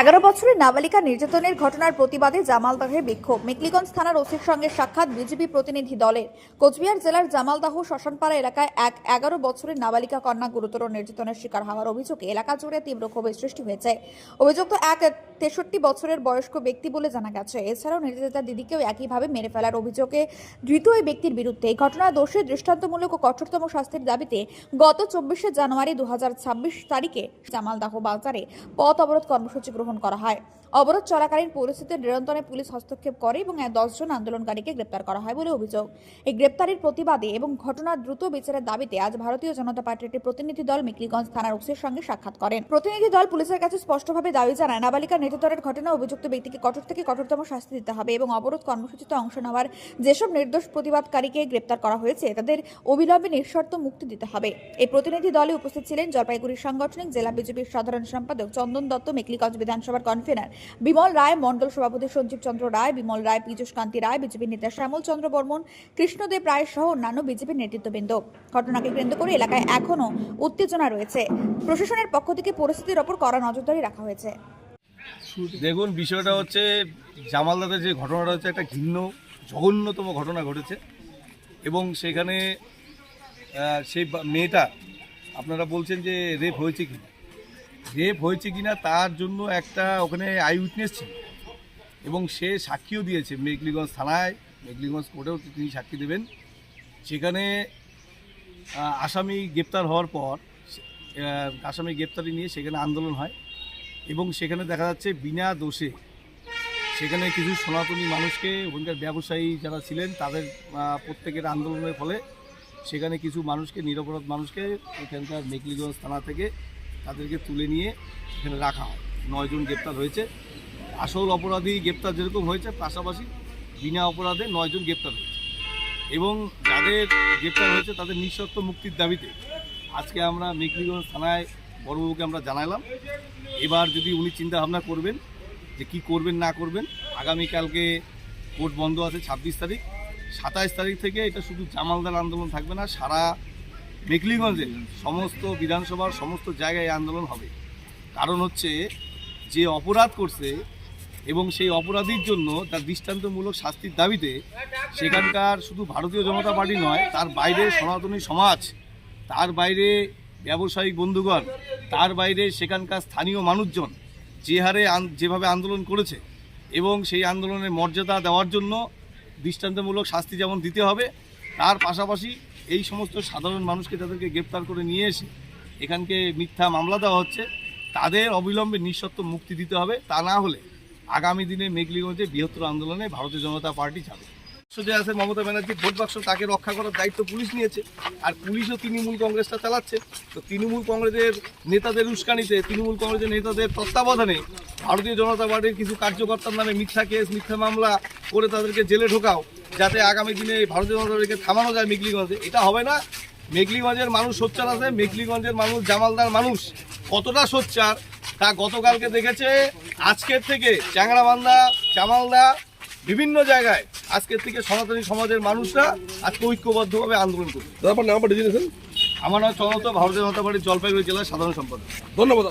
এগারো বছরের নাবালিকা নির্যাতনের ঘটনার প্রতিবাদে জামালদহে বিক্ষোভ। মেকলিগঞ্জ থানার ওসির সঙ্গে সাক্ষাৎ বিজেপি প্রতিনিধি দলের। কোচবিহার জেলার জামালদাহ শ্মশানপাড়া এলাকায় এক এগারো বছরের নাবালিকা কন্যা গুরুতর নির্যাতনের শিকার হওয়ার অভিযোগে এলাকা জুড়ে তীব্র ক্ষোভের সৃষ্টি হয়েছে। অভিযুক্ত এক তেষট্টি বছরের বয়স্ক ব্যক্তি বলে জানা গেছে। এছাড়াও নির্যাতিতা দিদিকেও একইভাবে মেরে ফেলার অভিযোগে ধৃত ওই ব্যক্তির বিরুদ্ধে এই ঘটনার দোষে দৃষ্টান্তমূলক ও কঠোরতম শাস্তির দাবিতে গত চব্বিশে জানুয়ারি দু হাজার ছাব্বিশ তারিখে জামালদাহ বাজারে পথ অবরোধ কর্মসূচি গ্রহণ করা হয়। অবরোধ চলাকালীন পরিস্থিতির নিরন্তরে পুলিশ হস্তক্ষেপ করে এবং দশজন আন্দোলনকারীকে গ্রেপ্তার করা হয় বলে অভিযোগ। এই গ্রেপ্তারির প্রতিবাদে এবং ঘটনার দ্রুত বিচারের দাবিতে আজ ভারতীয় জনতা পার্টির একটি প্রতিনিধি দল মিকলিগঞ্জ থানার ওসির সঙ্গে সাক্ষাৎ করেন। প্রতিনিধি দল পুলিশের কাছে স্পষ্টভাবে দাবি জানায় নাবালিকা নির্যাতনের ঘটনা অভিযুক্ত ব্যক্তিকে কঠোর থেকে কঠোরতম শাস্তি দিতে হবে এবং অবরোধ কর্মসূচিতে অংশ নেওয়ার যেসব নির্দোষ প্রতিবাদকারীকে গ্রেপ্তার করা হয়েছে, তাদের অবিলম্বে নিঃশর্ত মুক্তি দিতে হবে। এই প্রতিনিধি দলে উপস্থিত ছিলেন জলপাইগুড়ির সাংগঠনিক জেলা বিজেপির সাধারণ সম্পাদক চন্দন দত্ত, মেকলিগঞ্জ বিধানসভার কনভেনার বিমল রায়, মণ্ডল সভাপতি সঞ্জীব চন্দ্র রায়, বিমল রায়, পীযুষ কান্তি রায়, বিজেপির নেতা শ্যামল চন্দ্র বর্মন, কৃষ্ণদেব রায় সহ অন্যান্য বিজেপির নেতৃত্ববৃন্দ। ঘটনাকে কেন্দ্র করে এলাকায় এখনও উত্তেজনা রয়েছে। প্রশাসনের পক্ষ থেকে পরিস্থিতির ওপর কড়া নজরদারি রাখা হয়েছে। দেখুন, বিষয়টা হচ্ছে জামালদাদের যে ঘটনাটা হচ্ছে একটা ঘৃণ্য, জঘন্যতম ঘটনা ঘটেছে। এবং সেখানে সেই মেয়েটা, আপনারা বলছেন যে রেপ হয়েছে কিনা। রেপ হয়েছে কিনা তার জন্য একটা ওখানে আই উইটনেস ছিল। এবং সে সাক্ষীও দিয়েছে মেঘলিগঞ্জ থানায়, মেঘলিগঞ্জ কোর্টেও তিনি সাক্ষী দেবেন। সেখানে আসামি গ্রেপ্তার হওয়ার পর আসামি গ্রেপ্তারি নিয়ে সেখানে আন্দোলন হয় এবং সেখানে দেখা যাচ্ছে বিনা দোষে সেখানে কিছু সনাতনী মানুষকে, ওখানকার ব্যবসায়ী যারা ছিলেন তাদের প্রত্যেকের আন্দোলনের ফলে সেখানে কিছু মানুষকে, নিরপরাধ মানুষকে এখানকার মেকলিগঞ্জ থানা থেকে তাদেরকে তুলে নিয়ে এখানে রাখা হয়। নয়জন গ্রেপ্তার হয়েছে। আসল অপরাধী গ্রেপ্তার যেরকম হয়েছে, পাশাপাশি বিনা অপরাধে নয়জন গ্রেপ্তার হয়েছে। এবং যাদের গ্রেপ্তার হয়েছে, তাদের নিঃশর্ত মুক্তির দাবিতে আজকে আমরা মেকলিগঞ্জ থানায় বড়বাবুকে আমরা জানালাম। এবার যদি উনি চিন্তা ভাবনা করবেন যে কি করবেন, না করবেন, আগামীকালকে কোর্ট বন্ধ আছে ছাব্বিশ তারিখ। সাতাইশ তারিখ থেকে এটা শুধু জামালদার আন্দোলন থাকবে না, সারা মেকলিগঞ্জে সমস্ত বিধানসভার সমস্ত জায়গায় আন্দোলন হবে। কারণ হচ্ছে যে অপরাধ করছে এবং সেই অপরাধীর জন্য তার দৃষ্টান্তমূলক শাস্তির দাবিতে সেখানকার শুধু ভারতীয় জনতা পার্টি নয়, তার বাইরে সনাতনী সমাজ, তার বাইরে ব্যবসায়িক বন্ধুগণ, তার বাইরে সেখানকার স্থানীয় মানুষজন যে হারে যেভাবে আন্দোলন করেছে এবং সেই আন্দোলনের মর্যাদা দেওয়ার জন্য দৃষ্টান্তমূলক শাস্তি যেমন দিতে হবে, তার পাশাপাশি এই সমস্ত সাধারণ মানুষকে তাদেরকে গ্রেপ্তার করে নিয়ে এসে এখানকে মিথ্যা মামলা দেওয়া হচ্ছে। তাদের অবিলম্বে নিঃশর্ত মুক্তি দিতে হবে। তা না হলে আগামী দিনে মেঘলিগঞ্জে বৃহত্তর আন্দোলনে ভারতীয় জনতা পার্টি যাবে যে আছে মমতা ব্যানার্জি, ভোট বাক্স তাকে রক্ষা করার দায়িত্ব পুলিশ নিয়েছে। আর পুলিশও তৃণমূল কংগ্রেসটা চালাচ্ছে। তো তৃণমূল কংগ্রেসের নেতাদের উস্কানিতে, তৃণমূল কংগ্রেসের নেতাদের তত্ত্বাবধানে ভারতীয় জনতা পার্টির কিছু কার্যকর্তার নামে মিথ্যা কেস, মিথ্যা মামলা করে তাদেরকে জেলে ঢোকাও, যাতে আগামী দিনে ভারতীয় জনতা পার্টিকে থামানো যায় মেঘলিগঞ্জে এটা হবে না। মেঘলিগঞ্জের মানুষ সোচ্চার আছে মেঘলিগঞ্জের মানুষ জামালদার মানুষ। কতটা সোচ্চার? তা গতকালকে দেখেছে, আজকের থেকে চ্যাংরাবান্ধা জামালদা, বিভিন্ন জায়গায় আজকের থেকে সনাতনী সমাজের মানুষরা আজকে ঐক্যবদ্ধভাবে আন্দোলন করবে তারপর নাম আমার নাম চন্দ্র ভারতীয় জনতা পার্টির জলপাইগুড়ি জেলার সাধারণ সম্পাদক। ধন্যবাদ।